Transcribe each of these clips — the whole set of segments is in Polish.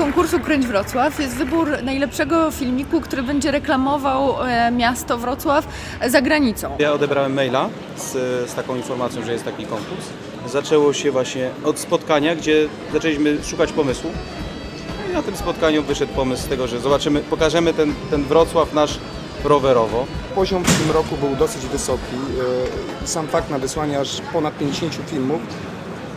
Konkursu Kręć Wrocław jest wybór najlepszego filmiku, który będzie reklamował e, miasto Wrocław za granicą. Ja odebrałem maila z, z taką informacją, że jest taki konkurs. Zaczęło się właśnie od spotkania, gdzie zaczęliśmy szukać pomysłu. No i na tym spotkaniu wyszedł pomysł z tego, że zobaczymy, pokażemy ten, ten Wrocław nasz rowerowo. Poziom w tym roku był dosyć wysoki. E, Sam fakt nadesłania aż ponad 50 filmów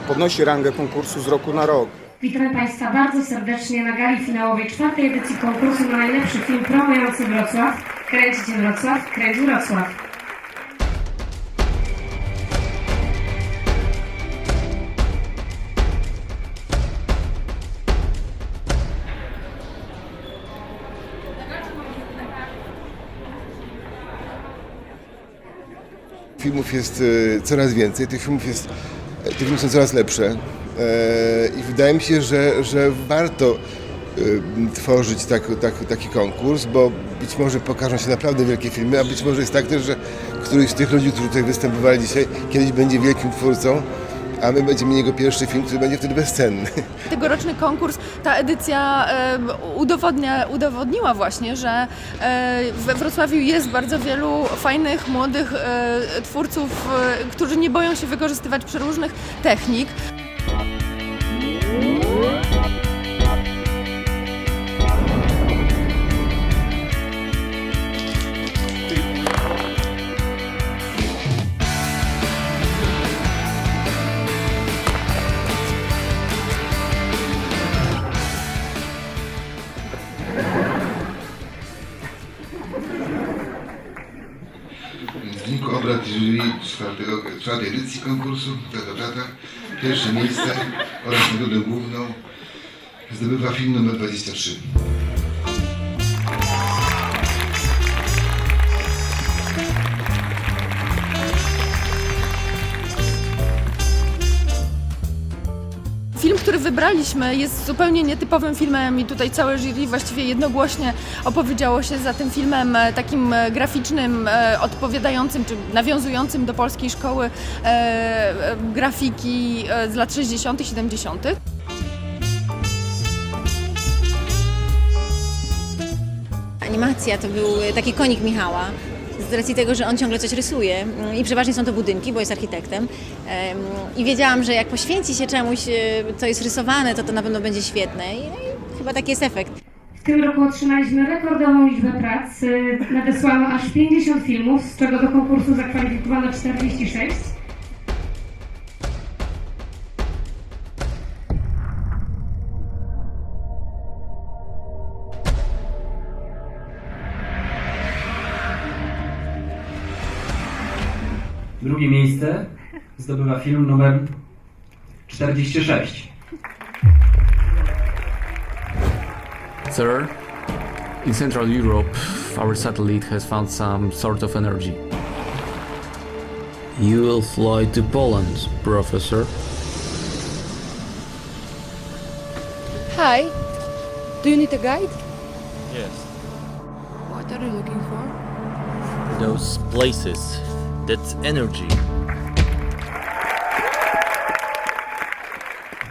podnosi rangę konkursu z roku na rok. Witamy Państwa bardzo serdecznie na gali finałowej czwartej edycji konkursu na najlepszy film promujący Wrocław. Kręćcie Wrocław, kręć Wrocław. Filmów jest e, coraz więcej, tych filmów, jest, e, te filmy są coraz lepsze i wydaje mi się, że, że warto e, tworzyć tak, tak, taki konkurs, bo być może pokażą się naprawdę wielkie filmy, a być może jest tak też, że któryś z tych ludzi, którzy tutaj występowali dzisiaj, kiedyś będzie wielkim twórcą, a my będziemy jego pierwszy film, który będzie wtedy bezcenny. Tegoroczny konkurs, ta edycja e, udowodnia, udowodniła właśnie, że e, we Wrocławiu jest bardzo wielu fajnych, młodych e, twórców, e, którzy nie boją się wykorzystywać przeróżnych technik. Obrad jury czwartej edycji konkursu Tata Tata pierwsze miejsce oraz nagrodę główną zdobywa film numer 23. wybraliśmy jest zupełnie nietypowym filmem i tutaj całe jury właściwie jednogłośnie opowiedziało się za tym filmem e, takim e, graficznym, e, odpowiadającym czy nawiązującym do polskiej szkoły grafiki z lat 60., 70. Animacja to był taki konik Michała. Z racji tego, że on ciągle coś rysuje mm, i przeważnie są to budynki, bo jest architektem. Em, I wiedziałam, że jak poświęci się czemuś, e, co jest rysowane, to to na pewno będzie świetne. I, no i chyba taki jest efekt. W tym roku otrzymaliśmy rekordową liczbę prac. Y, Nadesłano aż 50 filmów, z czego do konkursu zakwalifikowano 46. Drugie miejsce zdobywa film numer 46. Sir, in Central Europe, our satellite has found some sort of energy. You will fly to Poland, Professor. Hi. Do you need a guide? Yes. What are you looking for? Those places. That's energy.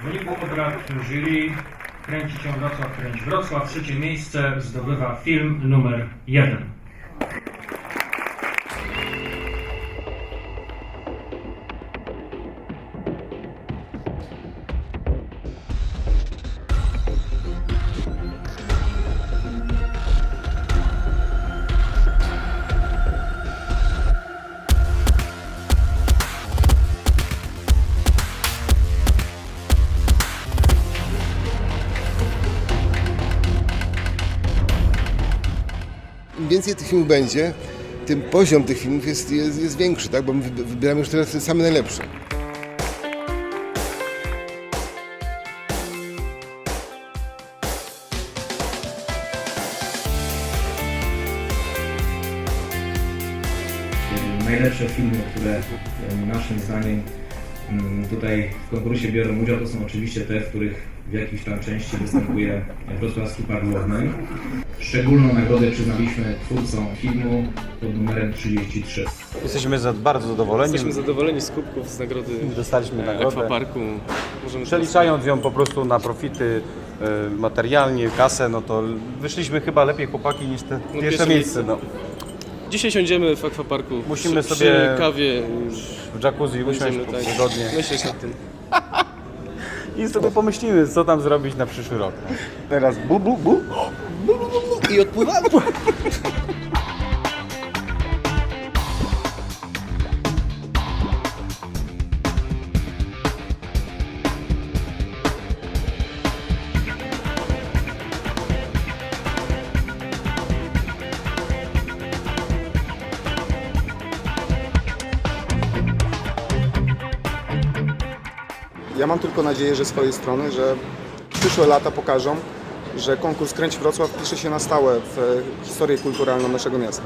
W wyniku obrad jury kręci się Wrocław, kręć Wrocław. Trzecie miejsce zdobywa film numer 1. Im więcej tych filmów będzie, tym poziom tych filmów jest, jest, jest większy, tak? bo my wyb- wybieramy już teraz te same najlepsze. Najlepsze filmy, które em, naszym zdaniem mm, tutaj w konkursie biorą udział, to są oczywiście te, w których w jakiejś tam części występuje wrocławski Padłowny. Szczególną nagrodę przyznaliśmy twórcom filmu pod numerem 33. Jesteśmy za, bardzo zadowoleni. Jesteśmy zadowoleni z kubków, z nagrody Dostaliśmy e, nagrodę. Aquaparku. Możemy Przeliczając ją po prostu na profity e, materialnie, kasę, no to wyszliśmy chyba lepiej chłopaki niż te pierwsze pierwsze miejsce. No. Dzisiaj siądziemy w akwaparku. Musimy przy, sobie- Przy kawie W jacuzzi usiąść tak, wygodnie myśleć nad tym. i sobie pomyślimy, co tam zrobić na przyszły rok. Teraz bu, bu, bu. I odpływamy. Ja mam tylko nadzieję, że z swojej strony, że przyszłe lata pokażą, że konkurs Kręć Wrocław pisze się na stałe w e, historię kulturalną naszego miasta.